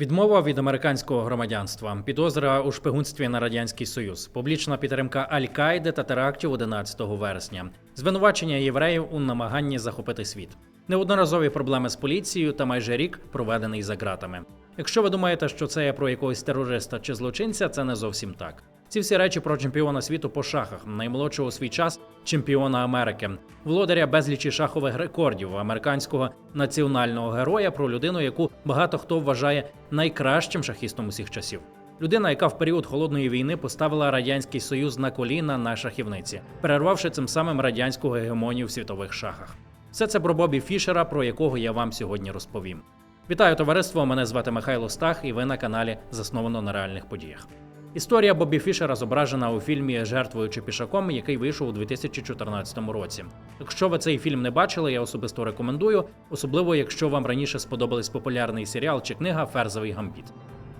Відмова від американського громадянства, підозра у шпигунстві на радянський союз, публічна підтримка Аль-Каїди та терактів 11 вересня, звинувачення євреїв у намаганні захопити світ, неодноразові проблеми з поліцією та майже рік проведений за ґратами. Якщо ви думаєте, що це є про якогось терориста чи злочинця, це не зовсім так. Ці всі речі про чемпіона світу по шахах, наймолодшого у свій час чемпіона Америки, володаря безлічі шахових рекордів, американського національного героя про людину, яку багато хто вважає найкращим шахістом усіх часів. Людина, яка в період холодної війни поставила радянський союз на коліна на шахівниці, перервавши цим самим радянську гегемонію в світових шахах. Все це про Бобі Фішера, про якого я вам сьогодні розповім. Вітаю товариство! Мене звати Михайло Стах, і ви на каналі засновано на реальних подіях. Історія Бобі Фішера зображена у фільмі Жертвою чи пішаком, який вийшов у 2014 році. Якщо ви цей фільм не бачили, я особисто рекомендую, особливо якщо вам раніше сподобались популярний серіал чи книга Ферзовий гамбіт.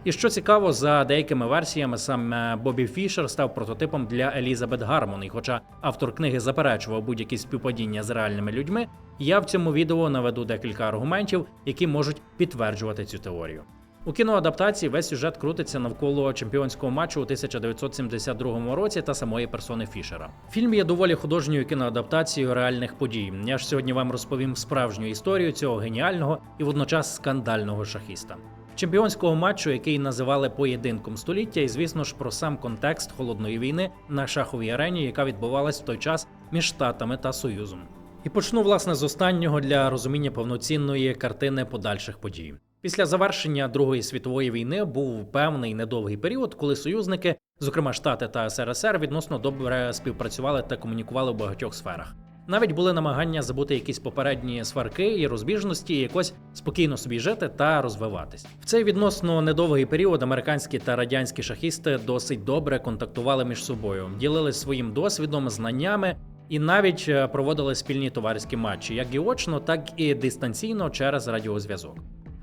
І що цікаво, за деякими версіями саме Бобі Фішер став прототипом для Елізабет Гармон. І хоча автор книги заперечував будь-які співпадіння з реальними людьми, я в цьому відео наведу декілька аргументів, які можуть підтверджувати цю теорію. У кіноадаптації весь сюжет крутиться навколо чемпіонського матчу у 1972 році та самої персони Фішера. Фільм є доволі художньою кіноадаптацією реальних подій. Я ж сьогодні вам розповім справжню історію цього геніального і водночас скандального шахіста. Чемпіонського матчу, який називали поєдинком століття, і звісно ж про сам контекст холодної війни на шаховій арені, яка відбувалась в той час між Штатами та Союзом. І почну власне з останнього для розуміння повноцінної картини подальших подій. Після завершення Другої світової війни був певний недовгий період, коли союзники, зокрема Штати та СРСР, відносно добре співпрацювали та комунікували в багатьох сферах. Навіть були намагання забути якісь попередні сварки і розбіжності, і якось спокійно собі жити та розвиватись. В цей відносно недовгий період американські та радянські шахісти досить добре контактували між собою, ділились своїм досвідом, знаннями і навіть е, проводили спільні товариські матчі, як і очно, так і дистанційно через радіозв'язок.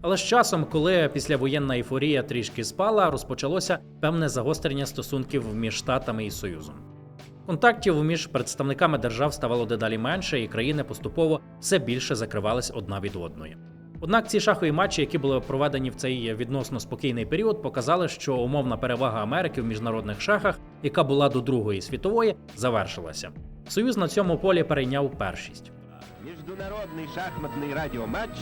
Але з часом, коли післявоєнна ейфорія трішки спала, розпочалося певне загострення стосунків між штатами і союзом. Контактів між представниками держав ставало дедалі менше, і країни поступово все більше закривались одна від одної. Однак ці шахові матчі, які були проведені в цей відносно спокійний період, показали, що умовна перевага Америки в міжнародних шахах, яка була до Другої світової, завершилася. Союз на цьому полі перейняв першість. Международный шахматный радиоматч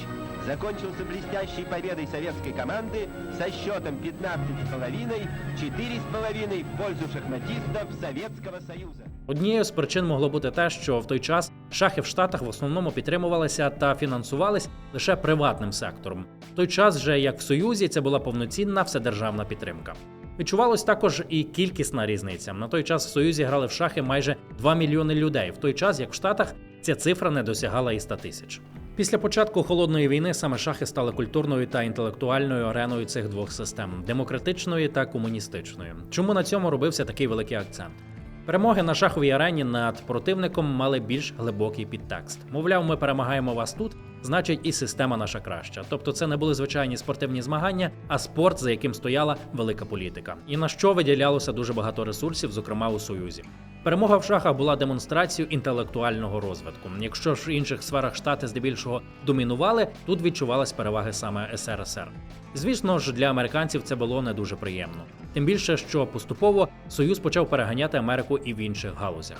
закончился блестящей победой советской команды со счетом 15,5, 4,5 в пользу шахматистов Советского Союза. Однією з причин могло бути те, що в той час шахи в Штатах в основному підтримувалися та фінансувались лише приватним сектором. В той час же, як в Союзі, це була повноцінна вседержавна підтримка. Відчувалось також і кількісна різниця. На той час в Союзі грали в шахи майже 2 мільйони людей, в той час як в Штатах ця цифра не досягала і 100 тисяч. Після початку холодної війни саме шахи стали культурною та інтелектуальною ареною цих двох систем демократичної та комуністичної. Чому на цьому робився такий великий акцент? Перемоги на шаховій арені над противником мали більш глибокий підтекст. Мовляв, ми перемагаємо вас тут, значить, і система наша краща. Тобто, це не були звичайні спортивні змагання, а спорт, за яким стояла велика політика, і на що виділялося дуже багато ресурсів, зокрема у Союзі. Перемога в шахах була демонстрацією інтелектуального розвитку. Якщо ж в інших сферах штати здебільшого домінували, тут відчувалась переваги саме СРСР. Звісно ж, для американців це було не дуже приємно. Тим більше, що поступово Союз почав переганяти Америку і в інших галузях.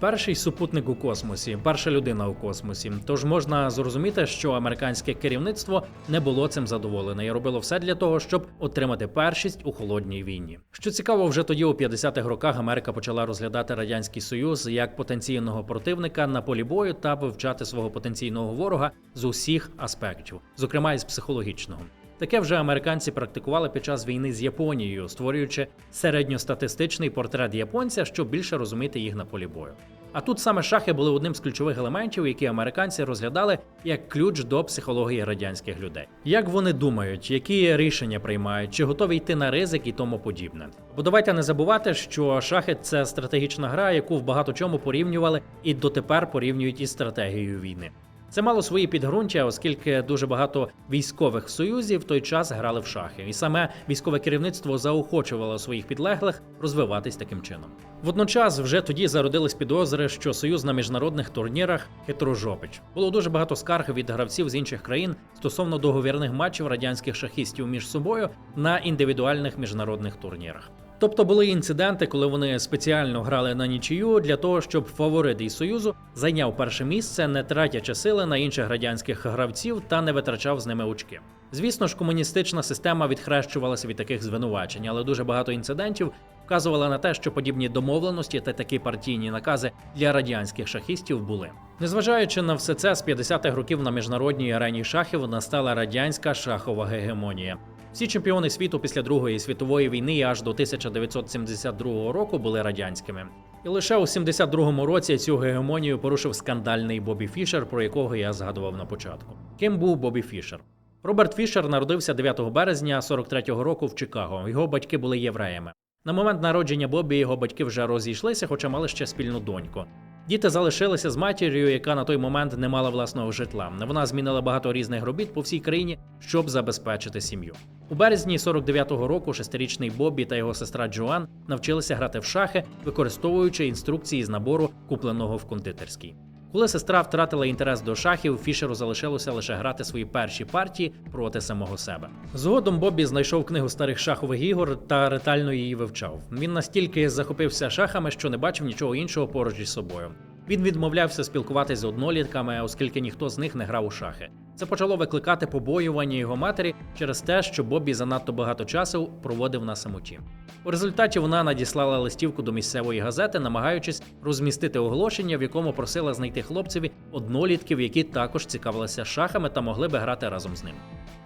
Перший супутник у космосі, перша людина у космосі. Тож можна зрозуміти, що американське керівництво не було цим задоволене і робило все для того, щоб отримати першість у холодній війні. Що цікаво, вже тоді у 50-х роках Америка почала розглядати радянський союз як потенційного противника на полі бою та вивчати свого потенційного ворога з усіх аспектів, зокрема із психологічного. Таке вже американці практикували під час війни з Японією, створюючи середньостатистичний портрет японця, щоб більше розуміти їх на полі бою. А тут саме шахи були одним з ключових елементів, які американці розглядали як ключ до психології радянських людей. Як вони думають, які рішення приймають, чи готові йти на ризик і тому подібне. Бо давайте не забувати, що шахи це стратегічна гра, яку в багато чому порівнювали і дотепер порівнюють із стратегією війни. Це мало свої підґрунтя, оскільки дуже багато військових в союзі в той час грали в шахи, і саме військове керівництво заохочувало своїх підлеглих розвиватись таким чином. Водночас вже тоді зародились підозри, що союз на міжнародних турнірах хитрожопич. Було дуже багато скарг від гравців з інших країн стосовно договірних матчів радянських шахістів між собою на індивідуальних міжнародних турнірах. Тобто були інциденти, коли вони спеціально грали на нічию для того, щоб фаворит із союзу зайняв перше місце, не тратячи сили на інших радянських гравців та не витрачав з ними очки. Звісно ж, комуністична система відхрещувалася від таких звинувачень, але дуже багато інцидентів вказували на те, що подібні домовленості та такі партійні накази для радянських шахістів були. Незважаючи на все це, з 50-х років на міжнародній арені шахів настала радянська шахова гегемонія. Всі чемпіони світу після Другої світової війни аж до 1972 року були радянськими. І лише у 72-му році цю гегемонію порушив скандальний Бобі Фішер, про якого я згадував на початку. Ким був Бобі Фішер? Роберт Фішер народився 9 березня 43-го року в Чикаго. Його батьки були євреями. На момент народження Бобі його батьки вже розійшлися, хоча мали ще спільну доньку. Діти залишилися з матір'ю, яка на той момент не мала власного житла. Вона змінила багато різних робіт по всій країні, щоб забезпечити сім'ю. У березні 49-го року шестирічний Бобі та його сестра Джоан навчилися грати в шахи, використовуючи інструкції з набору, купленого в кондитерській. Коли сестра втратила інтерес до шахів, Фішеру залишилося лише грати свої перші партії проти самого себе. Згодом Бобі знайшов книгу старих шахових ігор та ретельно її вивчав. Він настільки захопився шахами, що не бачив нічого іншого поруч із собою. Він відмовлявся спілкуватися з однолітками, оскільки ніхто з них не грав у шахи. Це почало викликати побоювання його матері через те, що Бобі занадто багато часу проводив на самоті. У результаті вона надіслала листівку до місцевої газети, намагаючись розмістити оголошення, в якому просила знайти хлопцеві однолітків, які також цікавилися шахами та могли би грати разом з ним.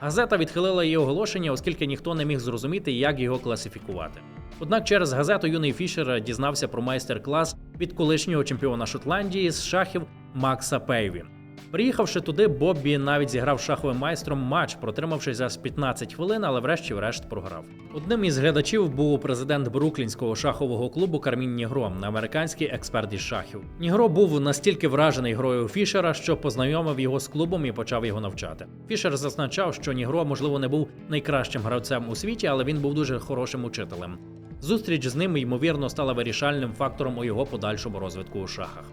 Газета відхилила її оголошення, оскільки ніхто не міг зрозуміти, як його класифікувати. Однак через газету юний Фішер дізнався про майстер-клас від колишнього чемпіона Шотландії з шахів Макса Пейві. Приїхавши туди, Боббі навіть зіграв шаховим майстром матч, протримавшись аж 15 хвилин, але врешті-врешт програв. Одним із глядачів був президент Бруклінського шахового клубу Кармін Нігро, американський експерт із шахів. Нігро був настільки вражений грою Фішера, що познайомив його з клубом і почав його навчати. Фішер зазначав, що Нігро, можливо, не був найкращим гравцем у світі, але він був дуже хорошим учителем. Зустріч з ним, ймовірно, стала вирішальним фактором у його подальшому розвитку у шахах.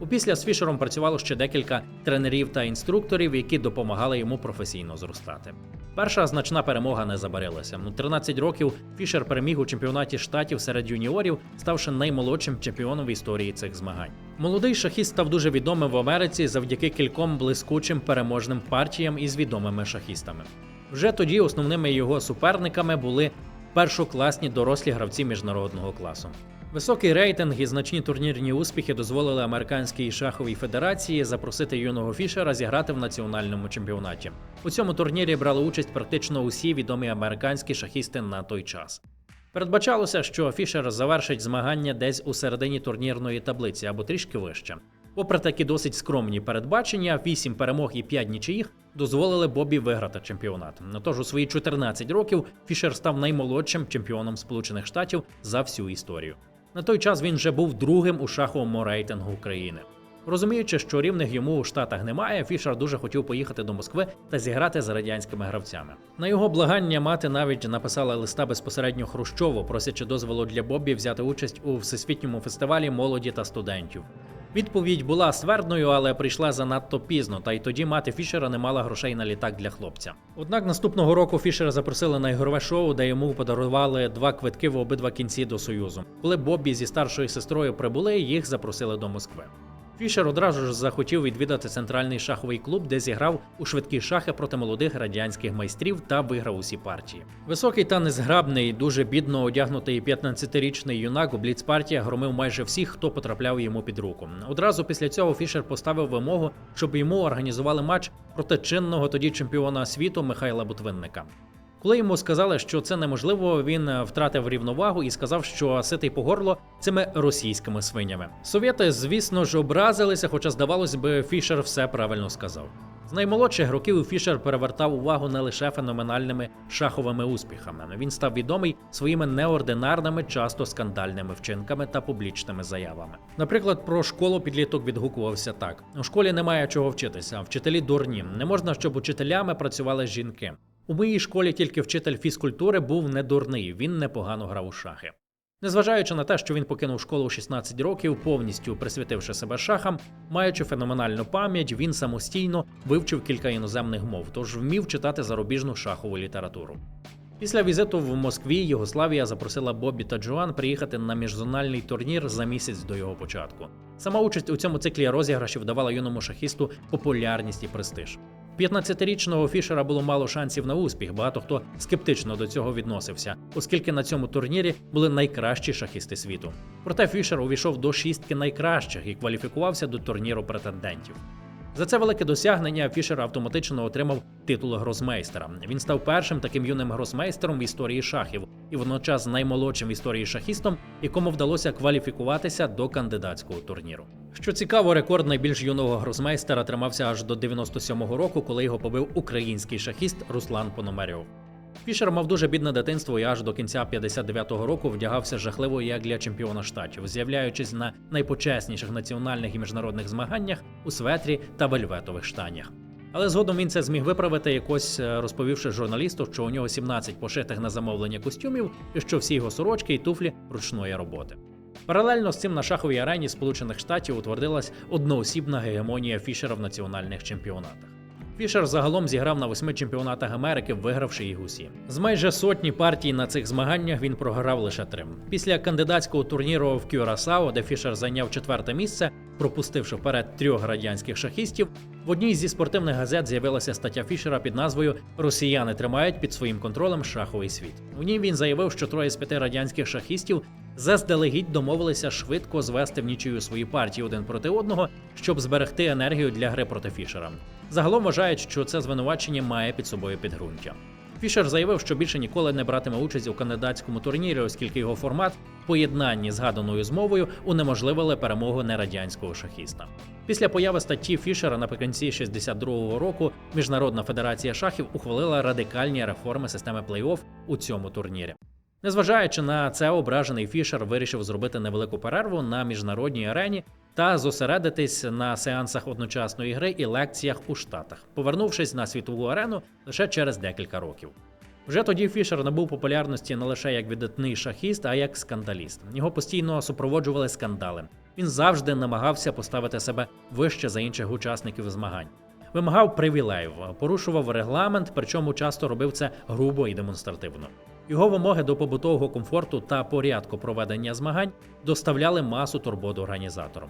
Упісля з Фішером працювало ще декілька тренерів та інструкторів, які допомагали йому професійно зростати. Перша значна перемога не забарилася. У 13 років Фішер переміг у чемпіонаті штатів серед юніорів, ставши наймолодшим чемпіоном в історії цих змагань. Молодий шахіст став дуже відомим в Америці завдяки кільком блискучим переможним партіям із відомими шахістами. Вже тоді основними його суперниками були першокласні дорослі гравці міжнародного класу. Високий рейтинг і значні турнірні успіхи дозволили американській шаховій федерації запросити юного Фішера зіграти в національному чемпіонаті. У цьому турнірі брали участь практично усі відомі американські шахісти на той час. Передбачалося, що Фішер завершить змагання десь у середині турнірної таблиці або трішки вище. Попри такі досить скромні передбачення, 8 перемог і 5 нічиїх дозволили Бобі виграти чемпіонат. Тож у свої 14 років Фішер став наймолодшим чемпіоном Сполучених Штатів за всю історію. На той час він вже був другим у шаховому рейтингу України. Розуміючи, що рівних йому у Штатах немає, Фішер дуже хотів поїхати до Москви та зіграти з радянськими гравцями. На його благання мати навіть написала листа безпосередньо Хрущову, просячи дозволу для Бобі взяти участь у всесвітньому фестивалі молоді та студентів. Відповідь була ствердною, але прийшла занадто пізно, та й тоді мати Фішера не мала грошей на літак для хлопця. Однак наступного року Фішера запросили на ігрове шоу, де йому подарували два квитки в обидва кінці до Союзу. Коли Боббі зі старшою сестрою прибули, їх запросили до Москви. Фішер одразу ж захотів відвідати центральний шаховий клуб, де зіграв у швидкі шахи проти молодих радянських майстрів та виграв усі партії. Високий та незграбний, дуже бідно одягнутий 15-річний юнак у бліцпартія громив майже всіх, хто потрапляв йому під руку. Одразу після цього Фішер поставив вимогу, щоб йому організували матч проти чинного тоді чемпіона світу Михайла Бутвинника. Коли йому сказали, що це неможливо, він втратив рівновагу і сказав, що ситий по горло цими російськими свинями. Совєти, звісно ж, образилися, хоча здавалось би, Фішер все правильно сказав. З наймолодших років Фішер перевертав увагу не лише феноменальними шаховими успіхами. Він став відомий своїми неординарними, часто скандальними вчинками та публічними заявами. Наприклад, про школу підліток відгукувався так: у школі немає чого вчитися, вчителі дурні. Не можна, щоб учителями працювали жінки. У моїй школі тільки вчитель фізкультури був не дурний, він непогано грав у шахи. Незважаючи на те, що він покинув школу у 16 років, повністю присвятивши себе шахам, маючи феноменальну пам'ять, він самостійно вивчив кілька іноземних мов, тож вмів читати зарубіжну шахову літературу. Після візиту в Москві Югославія запросила Бобі та Джоан приїхати на міжзональний турнір за місяць до його початку. Сама участь у цьому циклі розіграшів давала юному шахісту популярність і престиж. 15-річного Фішера було мало шансів на успіх. Багато хто скептично до цього відносився, оскільки на цьому турнірі були найкращі шахісти світу. Проте Фішер увійшов до шістки найкращих і кваліфікувався до турніру претендентів. За це велике досягнення Фішер автоматично отримав титул гросмейстера. Він став першим таким юним гросмейстером в історії шахів і водночас наймолодшим в історії шахістом, якому вдалося кваліфікуватися до кандидатського турніру. Що цікаво, рекорд найбільш юного гросмейстера тримався аж до 97-го року, коли його побив український шахіст Руслан Пономарьов. Фішер мав дуже бідне дитинство і аж до кінця 59-го року вдягався жахливо як для чемпіона штатів, з'являючись на найпочесніших національних і міжнародних змаганнях у светрі та вельветових штанях. Але згодом він це зміг виправити, якось е, розповівши журналісту, що у нього 17 пошитих на замовлення костюмів і що всі його сорочки і туфлі ручної роботи. Паралельно з цим на шаховій арені Сполучених Штатів утвердилась одноосібна гегемонія Фішера в національних чемпіонатах. Фішер загалом зіграв на восьми чемпіонатах Америки, вигравши їх усі. З майже сотні партій на цих змаганнях він програв лише три. Після кандидатського турніру в Кюрасао, де Фішер зайняв четверте місце, пропустивши вперед трьох радянських шахістів, в одній зі спортивних газет з'явилася стаття Фішера під назвою Росіяни тримають під своїм контролем шаховий світ. У ній він заявив, що троє з п'яти радянських шахістів заздалегідь домовилися швидко звести в нічию свої партії один проти одного, щоб зберегти енергію для гри проти Фішера. Загалом вважають, що це звинувачення має під собою підґрунтя. Фішер заявив, що більше ніколи не братиме участь у кандидатському турнірі, оскільки його формат в поєднанні з гаданою змовою унеможливили перемогу нерадянського шахіста. Після появи статті Фішера наприкінці 62-го року Міжнародна федерація шахів ухвалила радикальні реформи системи плей-офф у цьому турнірі. Незважаючи на це, ображений Фішер вирішив зробити невелику перерву на міжнародній арені та зосередитись на сеансах одночасної гри і лекціях у Штатах, повернувшись на світову арену лише через декілька років. Вже тоді Фішер набув популярності не лише як видатний шахіст, а як скандаліст. Його постійно супроводжували скандали. Він завжди намагався поставити себе вище за інших учасників змагань. Вимагав привілеїв, порушував регламент, причому часто робив це грубо і демонстративно. Його вимоги до побутового комфорту та порядку проведення змагань доставляли масу турбот організаторам.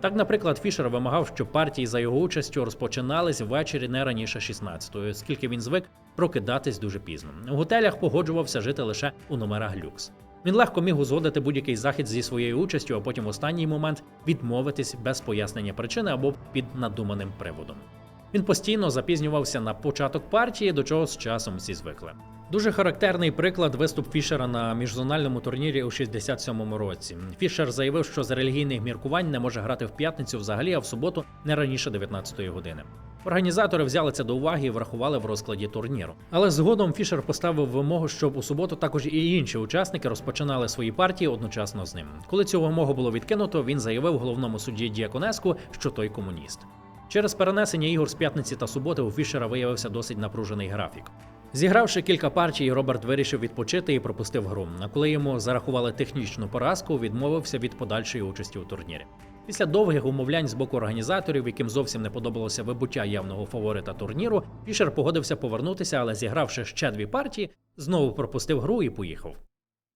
Так, наприклад, Фішер вимагав, щоб партії за його участю розпочинались ввечері не раніше 16-ї, оскільки він звик прокидатись дуже пізно. У готелях погоджувався жити лише у номерах люкс. Він легко міг узгодити будь-який захід зі своєю участю, а потім в останній момент відмовитись без пояснення причини або під надуманим приводом. Він постійно запізнювався на початок партії, до чого з часом всі звикли. Дуже характерний приклад виступ Фішера на міжзональному турнірі у 67-му році. Фішер заявив, що з релігійних міркувань не може грати в п'ятницю взагалі, а в суботу не раніше 19-ї години. Організатори взяли це до уваги і врахували в розкладі турніру. Але згодом Фішер поставив вимогу, щоб у суботу також і інші учасники розпочинали свої партії одночасно з ним. Коли цю вимогу було відкинуто, він заявив головному судді Діаконеску, що той комуніст. Через перенесення ігор з п'ятниці та суботи у Фішера виявився досить напружений графік. Зігравши кілька партій, Роберт вирішив відпочити і пропустив гру. А коли йому зарахували технічну поразку, відмовився від подальшої участі у турнірі. Після довгих умовлянь з боку організаторів, яким зовсім не подобалося вибуття явного фаворита турніру, Фішер погодився повернутися, але зігравши ще дві партії, знову пропустив гру і поїхав.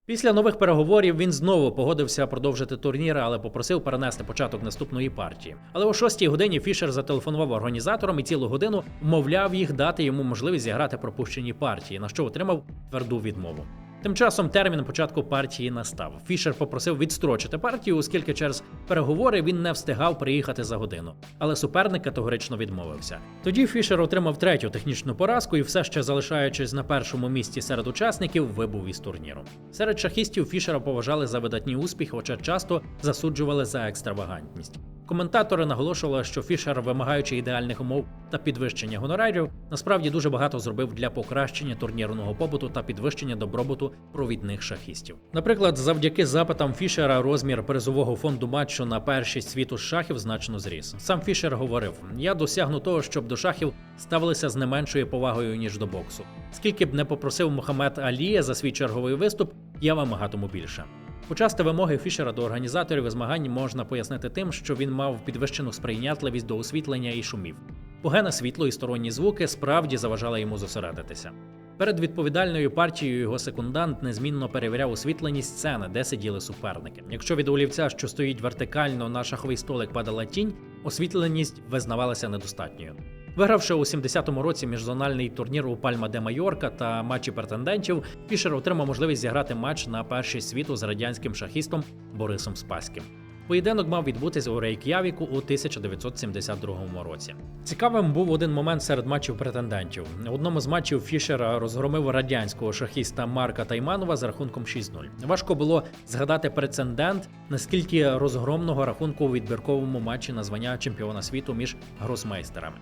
Після нових переговорів він знову погодився продовжити турнір, але попросив перенести початок наступної партії. Але о 6 годині Фішер зателефонував організаторам і цілу годину мовляв їх дати йому можливість зіграти пропущені партії, на що отримав тверду відмову. Тим часом термін початку партії настав. Фішер попросив відстрочити партію, оскільки через переговори він не встигав приїхати за годину. Але суперник категорично відмовився. Тоді Фішер отримав третю технічну поразку і все ще залишаючись на першому місці серед учасників, вибув із турніру. Серед шахістів Фішера поважали за видатні успіхи, хоча часто засуджували за екстравагантність. Коментатори наголошували, що Фішер, вимагаючи ідеальних умов та підвищення гонорарів, насправді дуже багато зробив для покращення турнірного побуту та підвищення добробуту провідних шахістів. Наприклад, завдяки запитам Фішера розмір призового фонду матчу на першість світу шахів значно зріс. Сам Фішер говорив: я досягну того, щоб до шахів ставилися з не меншою повагою ніж до боксу. Скільки б не попросив Мохамед Алія за свій черговий виступ, я вимагатиму більше. Почасти вимоги Фішера до організаторів змагань можна пояснити тим, що він мав підвищену сприйнятливість до освітлення і шумів. Погане світло і сторонні звуки справді заважали йому зосередитися. Перед відповідальною партією його секундант незмінно перевіряв освітленість сцени, де сиділи суперники. Якщо від олівця, що стоїть вертикально на шаховий столик, падала тінь, освітленість визнавалася недостатньою. Вигравши у 70-му році міжзональний турнір у Пальма де Майорка та матчі претендентів, Фішер отримав можливість зіграти матч на перший світу з радянським шахістом Борисом Спаським. Поєдинок мав відбутись у Рейк'явіку у 1972 році. Цікавим був один момент серед матчів претендентів. У одному з матчів Фішер розгромив радянського шахіста Марка Тайманова з рахунком 6-0. Важко було згадати прецедент, наскільки розгромного рахунку у відбірковому матчі на звання чемпіона світу між гросмейстерами.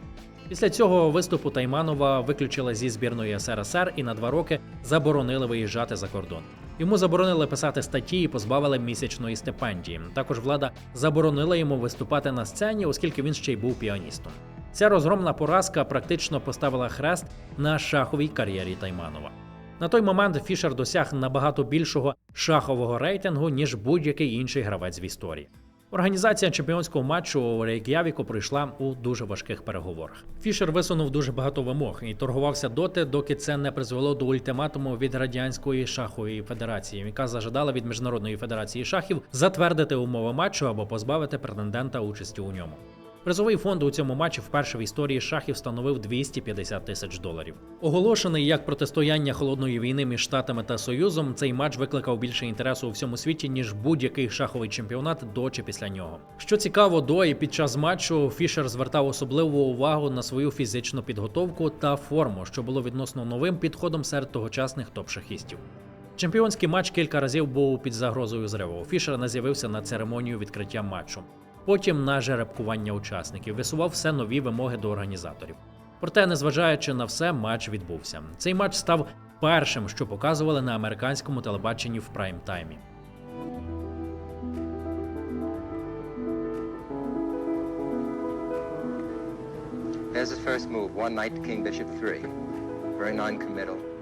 Після цього виступу Тайманова виключили зі збірної СРСР і на два роки заборонили виїжджати за кордон. Йому заборонили писати статті і позбавили місячної стипендії. Також влада заборонила йому виступати на сцені, оскільки він ще й був піаністом. Ця розгромна поразка практично поставила хрест на шаховій кар'єрі Тайманова. На той момент Фішер досяг набагато більшого шахового рейтингу, ніж будь-який інший гравець в історії. Організація чемпіонського матчу у Рейк'явіку пройшла у дуже важких переговорах. Фішер висунув дуже багато вимог і торгувався доти, доки це не призвело до ультиматуму від радянської шахової федерації, яка зажадала від міжнародної федерації шахів затвердити умови матчу або позбавити претендента участі у ньому. Призовий фонд у цьому матчі вперше в історії шахів становив 250 тисяч доларів. Оголошений як протистояння холодної війни між штатами та союзом, цей матч викликав більше інтересу у всьому світі ніж будь-який шаховий чемпіонат до чи після нього. Що цікаво, до і під час матчу Фішер звертав особливу увагу на свою фізичну підготовку та форму, що було відносно новим підходом серед тогочасних топ-шахістів. Чемпіонський матч кілька разів був під загрозою зриву. Фішер не з'явився на церемонію відкриття матчу. Потім на жеребкування учасників висував все нові вимоги до організаторів. Проте, незважаючи на все, матч відбувся. Цей матч став першим, що показували на американському телебаченні в прайм-таймі. There's his first move. One knight to king bishop three. Very non-committal.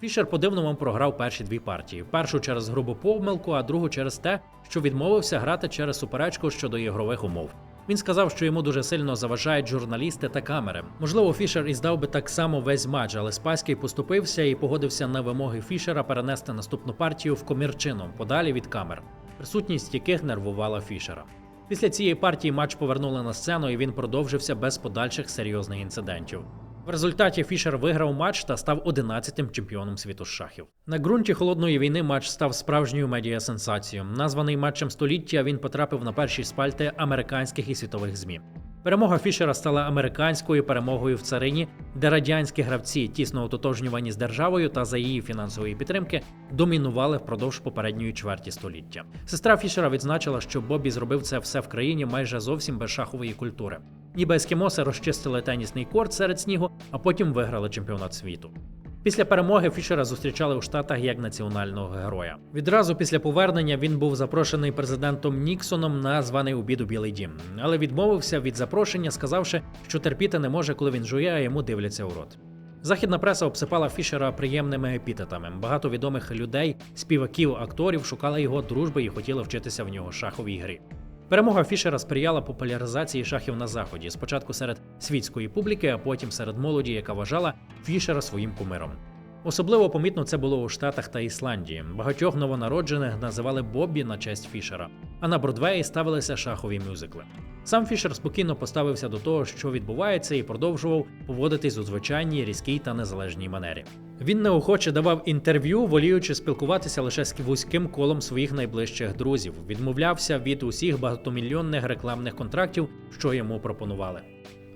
Фішер по-дивному програв перші дві партії: першу через грубу помилку, а другу через те, що відмовився грати через суперечку щодо ігрових умов. Він сказав, що йому дуже сильно заважають журналісти та камери. Можливо, Фішер і здав би так само весь матч, але Спаський поступився і погодився на вимоги Фішера перенести наступну партію в комірчину, подалі від камер, присутність яких нервувала Фішера. Після цієї партії матч повернули на сцену, і він продовжився без подальших серйозних інцидентів. В результаті Фішер виграв матч та став 11-тим чемпіоном світу з шахів. На ґрунті холодної війни матч став справжньою медіасенсацією. Названий матчем століття, він потрапив на перші спальти американських і світових змі. Перемога Фішера стала американською перемогою в царині, де радянські гравці, тісно ототожнювані з державою та за її фінансової підтримки, домінували впродовж попередньої чверті століття. Сестра Фішера відзначила, що Бобі зробив це все в країні майже зовсім без шахової культури. Ніби ескімоси розчистили тенісний корт серед снігу, а потім виграли чемпіонат світу. Після перемоги Фішера зустрічали у Штатах як національного героя. Відразу після повернення він був запрошений президентом Ніксоном на званий обід у Білий Дім, але відмовився від запрошення, сказавши, що терпіти не може, коли він жує, а йому дивляться у рот. Західна преса обсипала Фішера приємними епітетами. Багато відомих людей, співаків, акторів шукали його дружби і хотіли вчитися в нього шаховій грі. Перемога Фішера сприяла популяризації шахів на заході, спочатку серед світської публіки, а потім серед молоді, яка вважала Фішера своїм кумиром. Особливо помітно це було у Штатах та Ісландії. Багатьох новонароджених називали Боббі на честь Фішера, а на Бродвеї ставилися шахові мюзикли. Сам Фішер спокійно поставився до того, що відбувається, і продовжував поводитись у звичайній різкій та незалежній манері. Він неохоче давав інтерв'ю, воліючи спілкуватися лише з вузьким колом своїх найближчих друзів, відмовлявся від усіх багатомільйонних рекламних контрактів, що йому пропонували.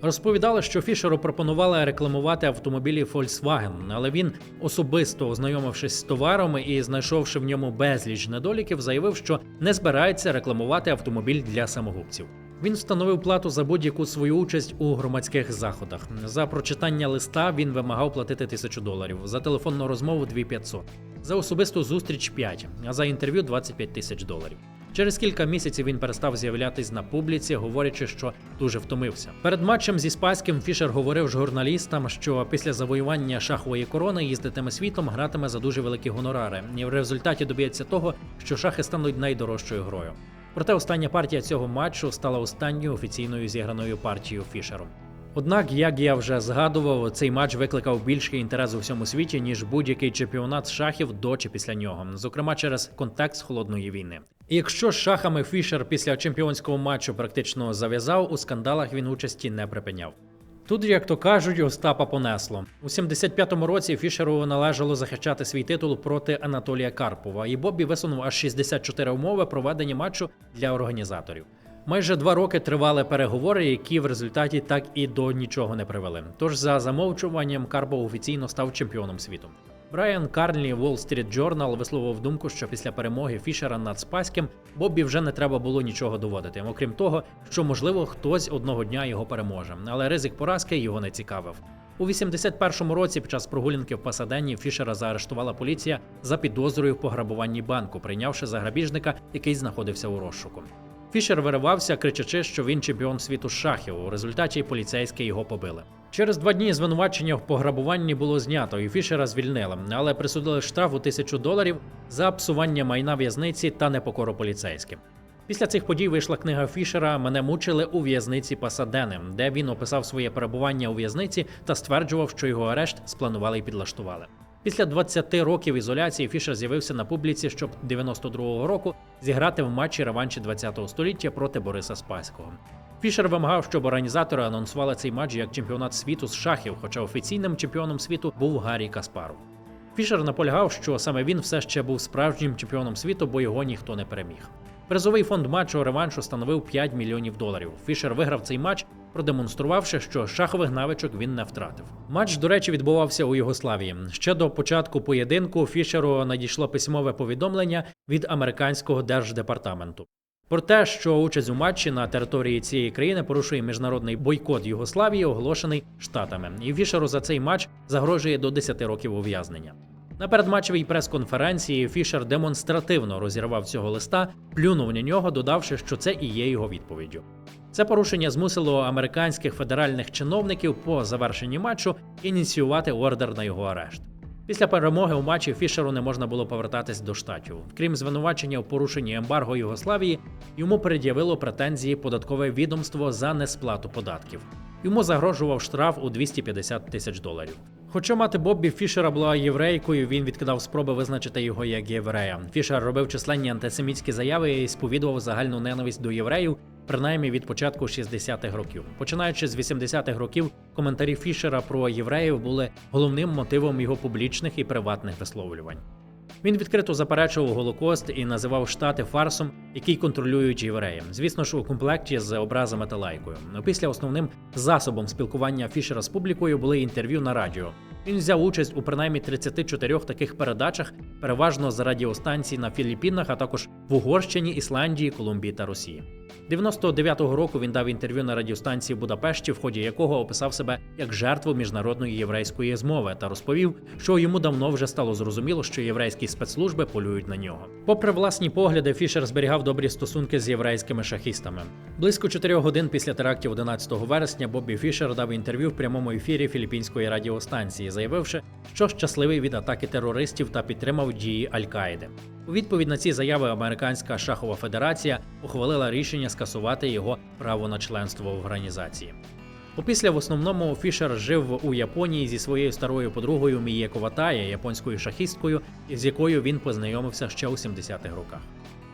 Розповідали, що Фішеру пропонували рекламувати автомобілі Volkswagen, але він, особисто ознайомившись з товаром і знайшовши в ньому безліч недоліків, заявив, що не збирається рекламувати автомобіль для самогубців. Він встановив плату за будь-яку свою участь у громадських заходах. За прочитання листа він вимагав платити тисячу доларів, за телефонну розмову 2500, за особисту зустріч 5, а за інтерв'ю 25 тисяч доларів. Через кілька місяців він перестав з'являтись на публіці, говорячи, що дуже втомився. Перед матчем зі Спаським Фішер говорив журналістам, що після завоювання шахової корони їздитиме світом, гратиме за дуже великі гонорари, і в результаті доб'ється того, що шахи стануть найдорожчою грою. Проте остання партія цього матчу стала останньою офіційною зіграною партією Фішером. Однак, як я вже згадував, цей матч викликав більший інтерес у всьому світі, ніж будь-який чемпіонат шахів до чи після нього, зокрема через контекст холодної війни. І якщо з шахами Фішер після чемпіонського матчу практично зав'язав, у скандалах він участі не припиняв. Тут, як то кажуть, Остапа понесло. У 75-му році Фішеру належало захищати свій титул проти Анатолія Карпова, і Боббі висунув аж 64 умови проведення матчу для організаторів. Майже два роки тривали переговори, які в результаті так і до нічого не привели. Тож за замовчуванням Карпов офіційно став чемпіоном світу. Брайан Карлі Wall Street Journal висловив думку, що після перемоги Фішера над Спаським Боббі вже не треба було нічого доводити, окрім того, що можливо хтось одного дня його переможе, але ризик поразки його не цікавив. У 81-му році, під час прогулянки в Пасаденні, Фішера заарештувала поліція за підозрою в пограбуванні банку, прийнявши за грабіжника, який знаходився у розшуку. Фішер виривався, кричачи, що він чемпіон світу шахів. У результаті поліцейські його побили. Через два дні звинувачення в пограбуванні було знято, і Фішера звільнили, але присудили штраф у тисячу доларів за псування майна в'язниці та непокору поліцейським. Після цих подій вийшла книга Фішера Мене мучили у в'язниці Пасадени, де він описав своє перебування у в'язниці та стверджував, що його арешт спланували і підлаштували. Після 20 років ізоляції Фішер з'явився на публіці, щоб 92-го року зіграти в матчі реванші 20-го століття проти Бориса Спаського. Фішер вимагав, щоб організатори анонсували цей матч як чемпіонат світу з шахів, хоча офіційним чемпіоном світу був Гаррі Каспаров. Фішер наполягав, що саме він все ще був справжнім чемпіоном світу, бо його ніхто не переміг. Призовий фонд матчу реваншу становив 5 мільйонів доларів. Фішер виграв цей матч, продемонструвавши, що шахових навичок він не втратив. Матч, до речі, відбувався у Югославії. Ще до початку поєдинку Фішеру надійшло письмове повідомлення від американського держдепартаменту. Про те, що участь у матчі на території цієї країни порушує міжнародний бойкот Югославії, оголошений штатами, і Фішеру за цей матч загрожує до 10 років ув'язнення. На передматчевій прес-конференції Фішер демонстративно розірвав цього листа, плюнув на нього, додавши, що це і є його відповіддю. Це порушення змусило американських федеральних чиновників по завершенні матчу ініціювати ордер на його арешт. Після перемоги у матчі Фішеру не можна було повертатись до штатів. Крім звинувачення у порушенні ембарго Югославії, йому пред'явило претензії податкове відомство за несплату податків. Йому загрожував штраф у 250 тисяч доларів. Хоча мати Боббі Фішера була єврейкою, він відкидав спроби визначити його як єврея. Фішер робив численні антисемітські заяви і сповідував загальну ненависть до євреїв, принаймні від початку 60-х років. Починаючи з 80-х років, коментарі Фішера про євреїв були головним мотивом його публічних і приватних висловлювань. Він відкрито заперечував Голокост і називав штати фарсом, який контролюють євреї. Звісно ж, у комплекті з образами та лайкою. Після основним засобом спілкування Фішера з публікою були інтерв'ю на радіо. Він взяв участь у принаймні 34 таких передачах, переважно з радіостанцій на Філіппінах, а також в Угорщині, Ісландії, Колумбії та Росії. 99-го року він дав інтерв'ю на радіостанції Будапешті, в ході якого описав себе як жертву міжнародної єврейської змови та розповів, що йому давно вже стало зрозуміло, що єврейські спецслужби полюють на нього. Попри власні погляди, Фішер зберігав добрі стосунки з єврейськими шахістами. Близько 4 годин після терактів 11 вересня Боббі Фішер дав інтерв'ю в прямому ефірі філіппінської радіостанції, заявивши, що щасливий від атаки терористів та підтримав дії Аль-Каїди. У відповідь на ці заяви Американська шахова федерація ухвалила рішення скасувати його право на членство в організації. Опісля в основному Фішер жив у Японії зі своєю старою подругою Міє Коватає, японською шахісткою, з якою він познайомився ще у 70-х роках.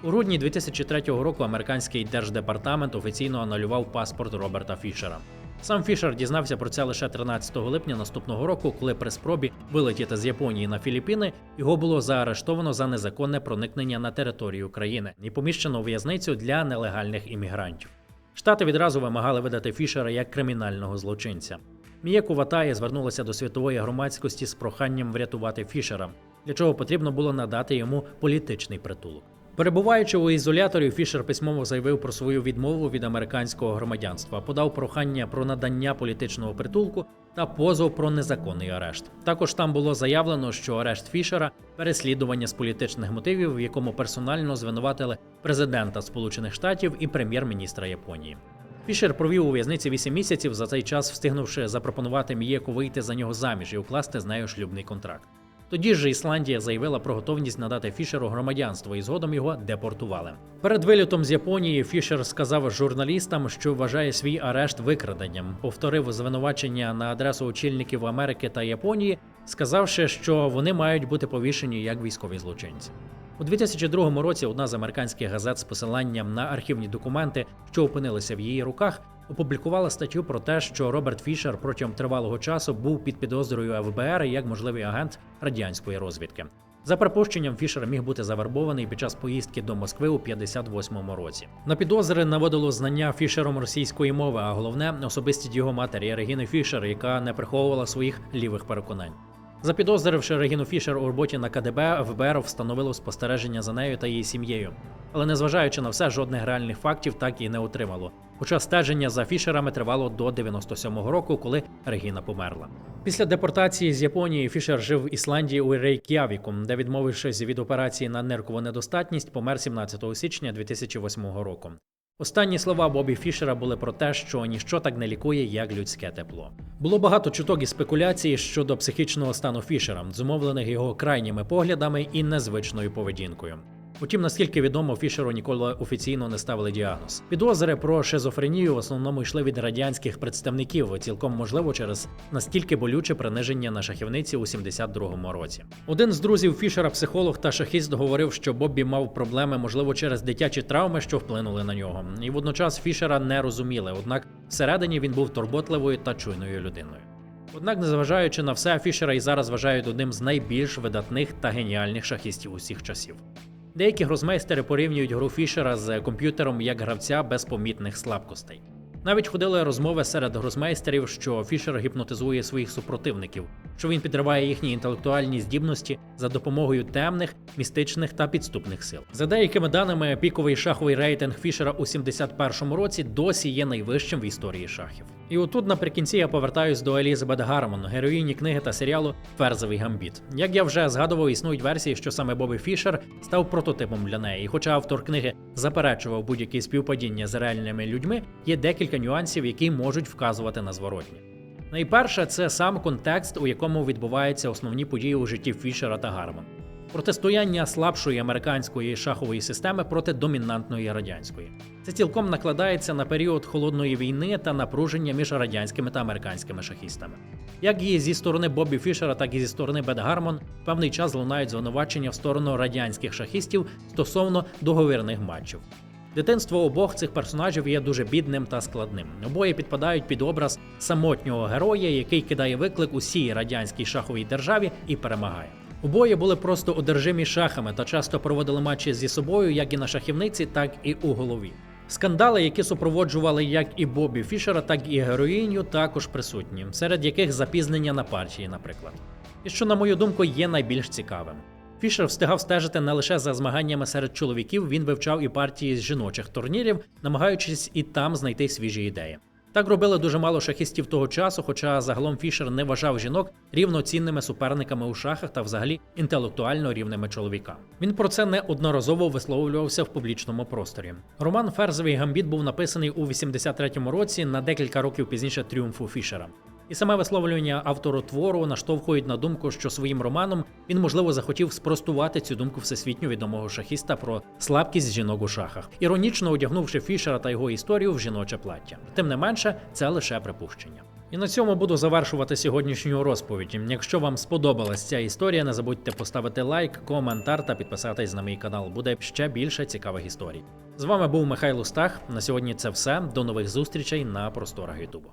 У грудні 2003 року американський держдепартамент офіційно анулював паспорт Роберта Фішера. Сам Фішер дізнався про це лише 13 липня наступного року, коли при спробі вилетіти з Японії на Філіппіни його було заарештовано за незаконне проникнення на територію країни і поміщено у в'язницю для нелегальних іммігрантів. Штати відразу вимагали видати Фішера як кримінального злочинця. Мія Куватає звернулася до світової громадськості з проханням врятувати Фішера, для чого потрібно було надати йому політичний притулок. Перебуваючи у ізоляторі, Фішер письмово заявив про свою відмову від американського громадянства, подав прохання про надання політичного притулку та позов про незаконний арешт. Також там було заявлено, що арешт Фішера переслідування з політичних мотивів, в якому персонально звинуватили президента Сполучених Штатів і прем'єр-міністра Японії. Фішер провів у в'язниці 8 місяців, за цей час встигнувши запропонувати Мієку вийти за нього заміж і укласти з нею шлюбний контракт. Тоді ж Ісландія заявила про готовність надати Фішеру громадянство і згодом його депортували. Перед вилітом з Японії Фішер сказав журналістам, що вважає свій арешт викраденням, повторив звинувачення на адресу очільників Америки та Японії, сказавши, що вони мають бути повішені як військові злочинці. У 2002 році одна з американських газет з посиланням на архівні документи, що опинилися в її руках, опублікувала статтю про те, що Роберт Фішер протягом тривалого часу був під підозрою ФБР як можливий агент радянської розвідки. За припущенням, Фішер міг бути завербований під час поїздки до Москви у 58-му році. На підозри наводило знання Фішером російської мови, а головне особистість його матері Регіни Фішер, яка не приховувала своїх лівих переконань. Запідозривши Регіну Фішер у роботі на КДБ, ФБР встановило спостереження за нею та її сім'єю. Але незважаючи на все, жодних реальних фактів так і не отримало. Хоча стеження за Фішерами тривало до 97-го року, коли Регіна померла. Після депортації з Японії Фішер жив в Ісландії у Рейк'явіку, де, відмовившись від операції на ниркову недостатність, помер 17 січня 2008 року. Останні слова Бобі Фішера були про те, що ніщо так не лікує, як людське тепло. Було багато чуток і спекуляцій щодо психічного стану Фішера, зумовлених його крайніми поглядами і незвичною поведінкою. Утім, наскільки відомо, Фішеру ніколи офіційно не ставили діагноз. Підозри про шизофренію в основному йшли від радянських представників, цілком можливо через настільки болюче приниження на шахівниці у 72-му році. Один з друзів Фішера, психолог та шахіст, говорив, що Боббі мав проблеми, можливо, через дитячі травми, що вплинули на нього. І водночас Фішера не розуміли, однак всередині він був турботливою та чуйною людиною. Однак, незважаючи на все, Фішера і зараз вважають одним з найбільш видатних та геніальних шахістів усіх часів. Деякі грозмейстери порівнюють гру Фішера з комп'ютером як гравця без помітних слабкостей. Навіть ходили розмови серед грозмейстерів, що Фішер гіпнотизує своїх супротивників, що він підриває їхні інтелектуальні здібності за допомогою темних, містичних та підступних сил. За деякими даними, піковий шаховий рейтинг Фішера у 71-му році досі є найвищим в історії шахів. І отут наприкінці я повертаюсь до Елізабет Гармон, героїні книги та серіалу Ферзовий гамбіт. Як я вже згадував, існують версії, що саме Бобі Фішер став прототипом для неї. І хоча автор книги заперечував будь-які співпадіння з реальними людьми, є декілька нюансів, які можуть вказувати на зворотні. Найперше, це сам контекст, у якому відбуваються основні події у житті Фішера та Гармон. Протистояння слабшої американської шахової системи проти домінантної радянської. Це цілком накладається на період холодної війни та напруження між радянськими та американськими шахістами. Як і зі сторони Бобі Фішера, так і зі сторони Бет Гармон певний час лунають звинувачення в сторону радянських шахістів стосовно договірних матчів. Дитинство обох цих персонажів є дуже бідним та складним. Обоє підпадають під образ самотнього героя, який кидає виклик усій радянській шаховій державі і перемагає. Обоє були просто одержимі шахами та часто проводили матчі зі собою, як і на шахівниці, так і у голові. Скандали, які супроводжували як і Бобі Фішера, так і героїню, також присутні, серед яких запізнення на партії, наприклад. І що, на мою думку, є найбільш цікавим. Фішер встигав стежити не лише за змаганнями серед чоловіків, він вивчав і партії з жіночих турнірів, намагаючись і там знайти свіжі ідеї. Так робили дуже мало шахістів того часу, хоча загалом Фішер не вважав жінок рівноцінними суперниками у шахах та взагалі інтелектуально рівними чоловікам. Він про це неодноразово висловлювався в публічному просторі. Роман Ферзовий гамбіт був написаний у 83-му році на декілька років пізніше тріумфу Фішера. І саме висловлювання автору твору наштовхують на думку, що своїм романом він, можливо, захотів спростувати цю думку всесвітньо відомого шахіста про слабкість жінок у шахах, іронічно одягнувши Фішера та його історію в жіноче плаття. Тим не менше, це лише припущення. І на цьому буду завершувати сьогоднішню розповідь. Якщо вам сподобалась ця історія, не забудьте поставити лайк, коментар та підписатись на мій канал. Буде ще більше цікавих історій. З вами був Михайло Стах. На сьогодні це все. До нових зустрічей на просторах Ютубу.